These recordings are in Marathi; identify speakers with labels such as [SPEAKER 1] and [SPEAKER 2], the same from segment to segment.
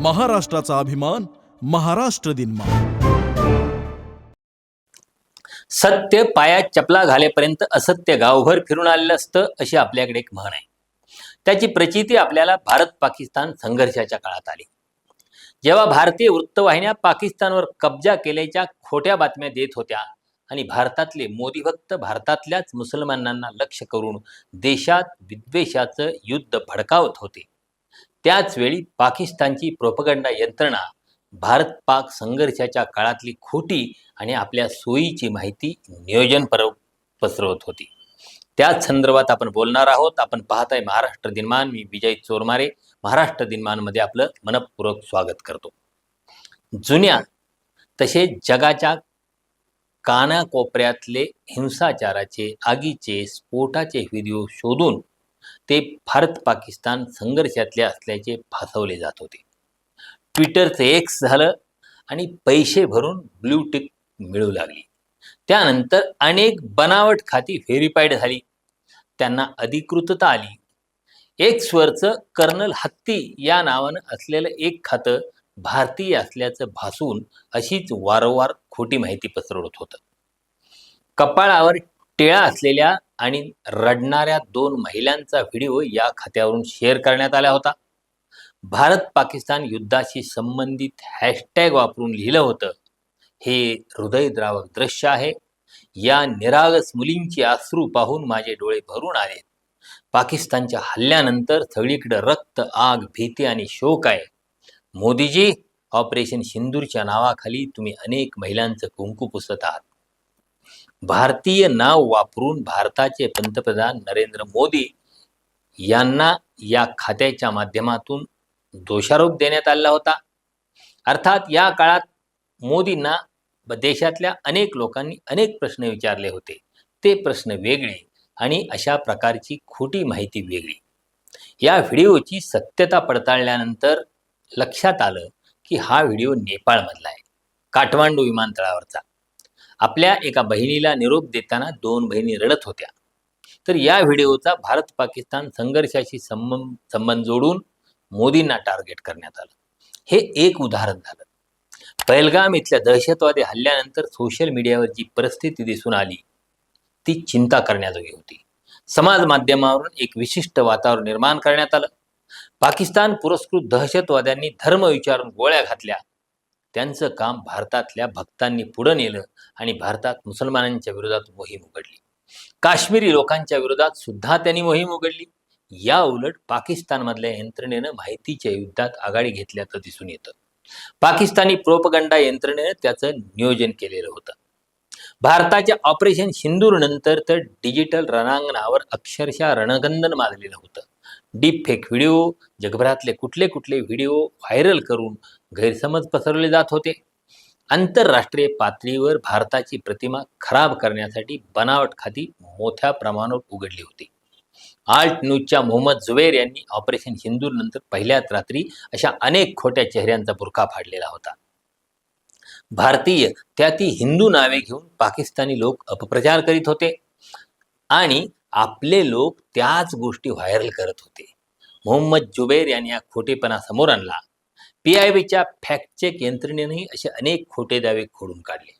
[SPEAKER 1] महाराष्ट्राचा अभिमान महाराष्ट्र दिन
[SPEAKER 2] सत्य पायात चपला घालेपर्यंत असत्य गावभर फिरून आलेलं असतं अशी आपल्याकडे एक म्हण आहे. त्याची प्रचिती आपल्याला भारत पाकिस्तान संघर्षाच्या काळात आली. जेव्हा भारतीय वृत्तवाहिन्या पाकिस्तानवर कब्जा केल्याच्या खोट्या बातम्या देत होत्या आणि भारतातले मोदी भक्त भारतातल्याच मुसलमानांना लक्ष करून देशात विद्वेषाचं युद्ध भडकावत होते त्याचवेळी पाकिस्तानची प्रोपगंडा यंत्रणा भारत पाक संघर्षाच्या काळातली खोटी आणि आपल्या सोयीची माहिती नियोजन पर पसरवत होती. त्याच संदर्भात आपण बोलणार आहोत. आपण पाहताय महाराष्ट्र दिनमान मी विजय चोरमारे. महाराष्ट्र दिनमानमध्ये आपलं मनपूर्वक स्वागत करतो. जुन्या तसेच जगाच्या कानाकोपऱ्यातले हिंसाचाराचे आगीचे स्फोटाचे व्हिडिओ शोधून ते भारत पाकिस्तान संघर्षातले असल्याचे भासवले जात होते. ट्विटरचं एक्स झालं आणि पैसे भरून ब्ल्यू टिक मिळू लागली. त्यानंतर अनेक बनावट खाती व्हेरीफाईड झाली. त्यांना अधिकृतता आली. एक्सवरचं कर्नल हत्ती या नावानं असलेलं एक खातं भारतीय असल्याचं भासून अशीच वारंवार खोटी माहिती पसरवत होतं. कपाळावर टिळा असलेल्या आणि रडणाऱ्या दोन महिलांचा व्हिडिओ या खात्यावरून शेअर करण्यात आला होता. भारत पाकिस्तान युद्धाशी संबंधित हॅशटॅग वापरून लिहिलं होतं. हे हृदयद्रावक दृश्य आहे. या निरागस मुलींची अश्रू पाहून माझे डोळे भरून आले. पाकिस्तानच्या हल्ल्यानंतर सगळीकडे रक्त आग भीती आणि शोक आहे. मोदीजी ऑपरेशन सिंदूरच्या नावाखाली तुम्ही अनेक महिलांचं कुंकू पुसत आहात. भारतीय नाव वापरून भारताचे पंतप्रधान नरेंद्र मोदी यांना या खात्याच्या माध्यमातून दोषारोप देण्यात आला होता. अर्थात या काळात मोदींना देशातल्या अनेक लोकांनी अनेक प्रश्न विचारले होते. ते प्रश्न वेगळे आणि अशा प्रकारची खोटी माहिती वेगळी. या व्हिडिओची सत्यता पडताळल्यानंतर लक्षात आलं की हा व्हिडिओ नेपाळमधला आहे. काठमांडू विमानतळावरचा. आपल्या एका बहिणीला निरोप देताना दोन बहिणी रडत होत्या. तर या व्हिडिओचा भारत पाकिस्तान संघर्षाशी संबंध संबंध जोडून मोदींना टार्गेट करण्यात आलं. हे एक उदाहरण झालं. पहलगाम इथल्या दहशतवादी हल्ल्यानंतर सोशल मीडियावर जी परिस्थिती दिसून आली ती चिंता करण्याजोगी होती. समाज माध्यमावरून एक विशिष्ट वातावरण निर्माण करण्यात आलं. पाकिस्तान पुरस्कृत दहशतवाद्यांनी धर्म विचारून गोळ्या घातल्या. त्यांचं काम भारतातल्या भक्तांनी पुढं नेलं आणि भारतात मुसलमानांच्या विरोधात मोहीम उघडली. काश्मीरी लोकांच्या विरोधात सुद्धा त्यांनी मोहीम उघडली. या उलट पाकिस्तानमधल्या यंत्रणेनं माहितीच्या युद्धात आघाडी घेतल्याचं दिसून येतं. पाकिस्तानी प्रोपगंडा यंत्रणेनं त्याचं नियोजन केलेलं होतं. भारताच्या ऑपरेशन सिंदूर नंतर तर डिजिटल रणांगणावर अक्षरशः रणगंधन माजलेलं होतं. डीप फेक व्हिडिओ जगभरातले कुठले कुठले व्हिडिओ व्हायरल करून गैरसमज पसरवले जात होते. आंतरराष्ट्रीय पातळीवर भारताची प्रतिमा खराब करण्यासाठी बनावट खाती मोठ्या प्रमाणावर उघडली होती. आल्ट न्यूजच्या मोहम्मद जुवेर यांनी ऑपरेशन हिंदू नंतर पहिल्याच रात्री अशा अनेक खोट्या चेहऱ्यांचा बुरखा फाडलेला होता. भारतीय त्या ती हिंदू नावे घेऊन पाकिस्तानी लोक अपप्रचार करीत होते. आणि आपले लोक त्याच गोष्टी व्हायरल करत होते. मोहम्मद जुबेर यांनी हा खोटेपणा समोर आणला. पी आय बीच्या फॅक्ट चेक यंत्रणेनेही असे अनेक खोटे दावे खोडून काढले.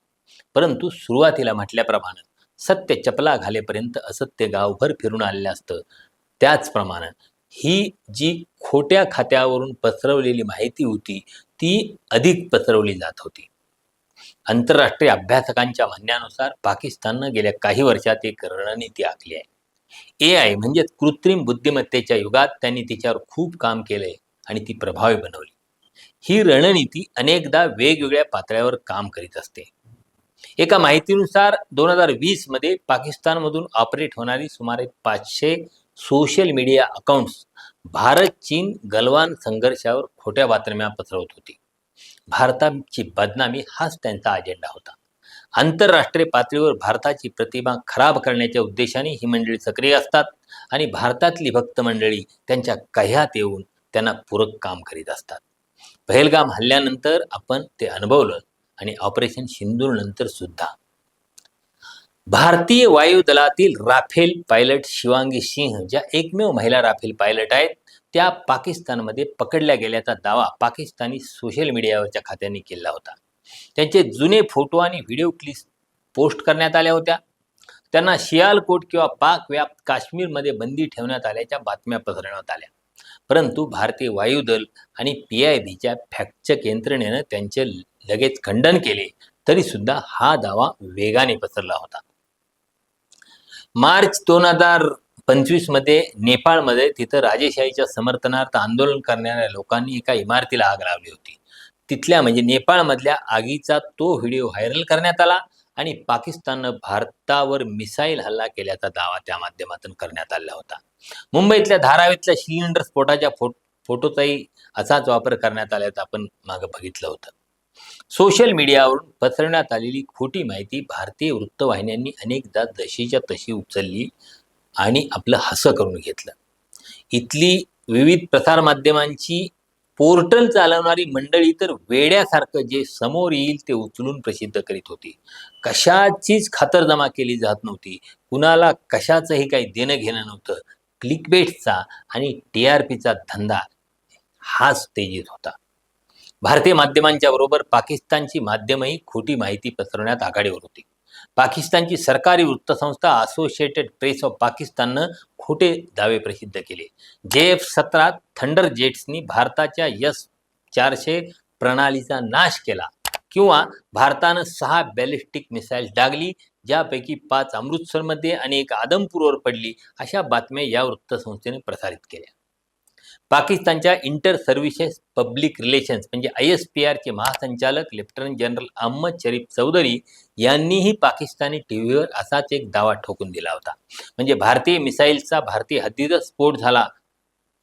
[SPEAKER 2] परंतु सुरुवातीला म्हटल्याप्रमाणे सत्य चपला घालेपर्यंत असत्य गावभर फिरून आलेलं असतं. त्याचप्रमाणे ही जी खोट्या खात्यावरून पसरवलेली माहिती होती ती अधिक पसरवली जात होती. आंतरराष्ट्रीय अभ्यासकांच्या म्हणण्यानुसार पाकिस्ताननं गेल्या काही वर्षात एक रणनीती आखली आहे. ए आय म्हणजेच कृत्रिम बुद्धिमत्तेच्या युगात त्यांनी तिच्यावर खूप काम केलंय आणि ती प्रभावी बनवली. ही रणनीती अनेकदा वेगवेगळ्या पातळ्यावर काम करीत असते. एका माहितीनुसार दोन हजार वीसमध्ये पाकिस्तानमधून ऑपरेट होणारी सुमारे पाचशे सोशल मीडिया अकाउंट्स भारत चीन गलवान संघर्षावर खोट्या बातम्या पसरवत होती. भारताची बदनामी हाच त्यांचा अजेंडा होता. आंतरराष्ट्रीय पातळीवर भारताची प्रतिमा खराब करण्याच्या उद्देशाने ही मंडळी सक्रिय असतात आणि भारतातली भक्त मंडळी त्यांच्या कह्यात येऊन त्यांना पूरक काम करीत असतात. पहलगाम हल्ल्यानंतर आपण ते अनुभवलं आणि ऑपरेशन सिंदूर नंतर सुद्धा. भारतीय वायुदलातील राफेल पायलट शिवांगी सिंह ज्या एकमेव महिला राफेल पायलट आहेत त्या पाकिस्तानमध्ये पकडल्या गेल्याचा दावा पाकिस्तानी सोशल मीडियावरच्या खात्यांनी केला होता. त्यांचे जुने फोटो आणि व्हिडिओ क्लिप्स पोस्ट करण्यात आल्या होत्या. त्यांना शियालकोट किंवा पाक व्याप्त काश्मीरमध्ये बंदी ठेवण्यात आल्याच्या बातम्या पसरवण्यात आल्या. परंतु भारतीय वायुदल आणि पी आय बीच्या फॅक्टचेक यंत्रणेनं त्यांचे लगेच खंडन केले तरी सुद्धा हा दावा वेगाने पसरला होता. मार्च दोन हजार पंचवीसमध्ये नेपाळमध्ये तिथं राजेशाहीच्या समर्थनार्थ आंदोलन करणाऱ्या लोकांनी एका इमारतीला आग लावली होती. तिथल्या म्हणजे नेपाळमधल्या आगीचा तो व्हिडिओ व्हायरल करण्यात आला आणि पाकिस्ताननं भारतावर मिसाईल हल्ला केल्याचा दावा त्या माध्यमातून करण्यात आला होता. मुंबईतल्या धारावीतल्या सिलेंडर स्फोटाच्या फो फोटोचाही असाच वापर करण्यात आल्याचं आपण मागं बघितलं होतं. सोशल मीडियावरून पसरवण्यात आलेली खोटी माहिती भारतीय वृत्तवाहिन्यांनी अनेकदा जशीच्या तशी उचलली आणि आपलं हसं करून घेतलं. इथली विविध प्रसारमाध्यमांची पोर्टल चालवणारी मंडळी तर वेड्यासारखं जे समोर येईल ते उचलून प्रसिद्ध करीत होती. कशाचीच खातरजमा केली जात नव्हती. कुणाला कशाचंही काही देणं घेणं नव्हतं. क्लिकबेटचा आणि टी आर पीचा धंदा हाच तेजीत होता. भारतीय माध्यमांच्या बरोबर पाकिस्तानची माध्यमही खोटी माहिती पसरवण्यात आघाडीवर होती. पाकिस्तानची सरकारी वृत्तसंस्था असोसिएटेड प्रेस ऑफ पाकिस्ताननं खोटे दावे प्रसिद्ध केले. जे एफ सतरा थंडर जेट्सनी भारताच्या यस चारशे प्रणालीचा नाश केला किंवा भारतानं सहा बॅलिस्टिक मिसाईल डागली ज्यापैकी पाच अमृतसरमध्ये आणि एक आदमपूरवर पडली अशा बातम्या या वृत्तसंस्थेने प्रसारित केल्या. पाकिस्तानच्या इंटर सर्व्हिसेस पब्लिक रिलेशन्स म्हणजे आय एस पी आरचे महासंचालक लेफ्टनंट जनरल अहमद शरीफ चौधरी यांनीही पाकिस्तानी टीव्हीवर असाच एक दावा ठोकून दिला होता. म्हणजे भारतीय मिसाईलचा भारतीय हद्दीतच स्फोट झाला.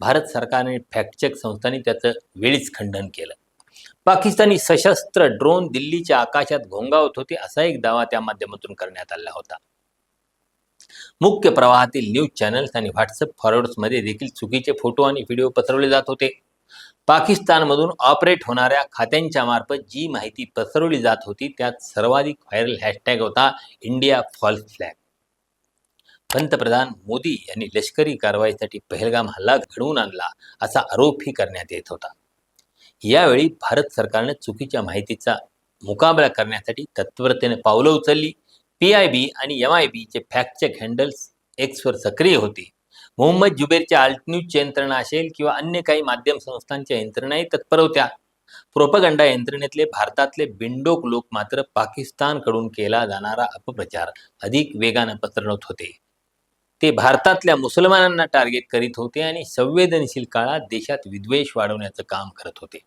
[SPEAKER 2] भारत सरकारने फॅक्टचेक संस्थांनी त्याचं वेळीच खंडन केलं. पाकिस्तानी सशस्त्र ड्रोन दिल्लीच्या आकाशात घोंगावत होते असा एक दावा त्या माध्यमातून करण्यात आला होता. मुख्य प्रवाहातील न्यूज चॅनल्स आणि व्हॉट्सअप फॉरवर्ड्समध्ये देखील चुकीचे फोटो आणि व्हिडिओ पसरवले जात होते. पाकिस्तानमधून ऑपरेट होणाऱ्या खात्यांच्या मार्फत जी माहिती पसरवली जात होती त्यात सर्वाधिक व्हायरल हॅशटॅग होता इंडिया फॉल्स फ्लॅग. पंतप्रधान मोदी यांनी लष्करी कारवाईसाठी पहलगाम हल्ला घडवून आणला असा आरोपही करण्यात येत होता. यावेळी भारत सरकारने चुकीच्या माहितीचा मुकाबला करण्यासाठी तत्परतेने पावलं उचलली. पी आय बी आणि एम आय बीचे फॅक्टचेक हँडल्स एक्सवर सक्रिय होते. मोहम्मद जुबेरच्या आल्टन्यूजच्या यंत्रणा असेल किंवा अन्य काही माध्यम संस्थांच्या यंत्रणाही तत्पर होत्या प्रोपगंडा यंत्रणेतले भारतातले बिंडोक लोक मात्र पाकिस्तानकडून केला जाणारा अपप्रचार अधिक वेगानं पसरवत होते. ते भारतातल्या मुसलमानांना टार्गेट करीत होते आणि संवेदनशील काळात देशात विद्वेष वाढवण्याचं काम करत होते.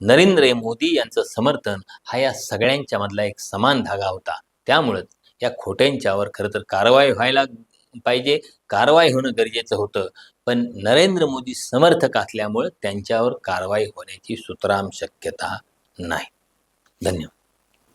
[SPEAKER 2] नरेंद्र मोदी यांचं समर्थन हा या सगळ्यांच्या मधला एक समान धागा होता. त्यामुळेच या खोट्यांच्यावर खरं तर कारवाई व्हायला पाहिजे. कारवाई होणं गरजेचं होतं. पण नरेंद्र मोदी समर्थक असल्यामुळं त्यांच्यावर कारवाई होण्याची सुतराम शक्यता नाही. धन्यवाद.